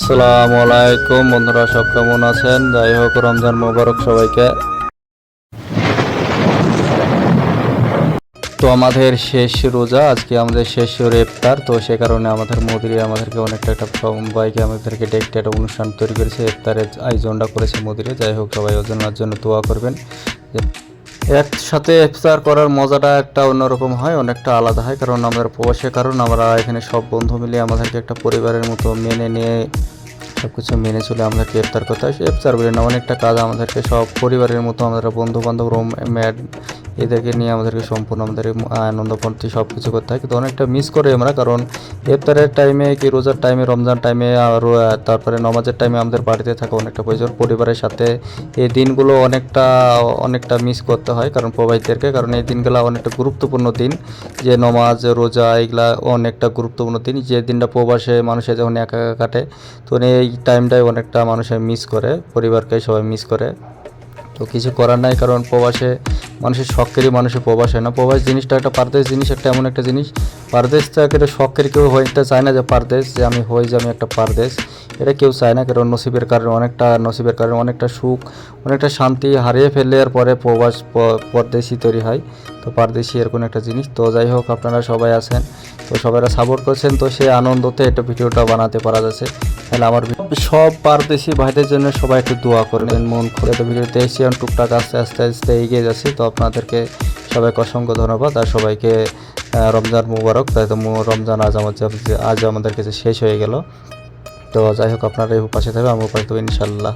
আসসালামু আলাইকুম, বন্ধুরা সব কেমন আছেন? যাই হোক, রমজান মোবারক সবাইকে। তো আমাদের শেষ রোজা, আজকে আমাদের শেষ ইফতার, তো সে কারণে আমাদের মোদিরে আমাদেরকে অনেকটা একটা সবাইকে আমাদেরকে ডেকে একটা অনুষ্ঠান তৈরি করেছে, ইফতারের আয়োজনটা করেছে মোদিরে। যাই হোক, সবাই ওজনের জন্য দোয়া করবেন। একসাথে ইফতার করার মজাটা একটা অন্যরকম হয়, অনেকটা আলাদা হয়। কারণ আমাদের প্রবাসের কারণ আমরা এখানে সব বন্ধু মিলে আমাদেরকে একটা পরিবারের মতো মেনে নিয়ে সব কিছু মেনে চলে আমাদেরকে ইফতার করতে হয়। ইফতার বলে না, অনেকটা কাজ আমাদেরকে, সব পরিবারের মতো আমাদের বন্ধু বান্ধব রোম ম্যাড এদেরকে নিয়ে আমাদেরকে সম্পূর্ণ আমাদের আনন্দ ফুর্তি সব কিছু করতে হয়। কিন্তু অনেকটা মিস করে আমরা, কারণ ইফতারের টাইমে কি, রোজার টাইমে রমজান টাইমে আর তারপরে নমাজের টাইমে আমাদের বাড়িতে থাকা অনেকটা প্রয়োজন। পরিবারের সাথে এই দিনগুলো অনেকটা অনেকটা মিস করতে হয়, কারণ প্রবাসীদেরকে কারণ এই দিনগুলো অনেকটা গুরুত্বপূর্ণ দিন। যে নমাজ, রোজা, এগুলা অনেকটা গুরুত্বপূর্ণ দিন। যে দিনটা প্রবাসে মানুষের যখন একা একা কাটে তো এই টাইমটাই অনেকটা মানুষের মিস করে পরিবারকে সবাই মিস করে। তো কিছু করার নাই, কারণ প্রবাসে মানুষের শখেরই মানুষের প্রবাস হয় না। প্রবাস জিনিসটা একটা পারদেশ জিনিস, একটা এমন একটা জিনিস। পারদেশ থেকে এটা শখের কেউ হইতে চায় না যে পারদেশ, যে আমি হই, যে আমি একটা পারদেশ। এটা কেউ চায় না, কারণ নসিবের কারণে অনেকটা, নসিবের কারণে অনেকটা সুখ, অনেকটা শান্তি হারিয়ে ফেললে আর পরে প্রবাস, প- পরদেশি তৈরি হয়। তো পারদেশি এরকম একটা জিনিস। তো যাই হোক আপনারা সবাই আছেন, তো সবাইরা সাপোর্ট করছেন, তো সে আনন্দতে এটা ভিডিওটা বানাতে পারা যাচ্ছে। তাহলে আমার সব পারদেশি ভাইদের জন্য সবাই একটু দোয়া করবেন, মন খুলে। তো ভিডিওতে এসে টুকটাক, আস্তে আস্তে আস্তে এগিয়ে যাচ্ছি। তো আপনাদেরকে সবাইকে অসংখ্য ধন্যবাদ। আর সবাইকে রমজান মুবারক। তাই তো রমজান আজ আমার আজ আমাদের কাছে শেষ হয়ে গেল। তো যাই হোক আপনারা এই পাশে থাকবে আমার পাশে থাকবে ইনশাল্লাহ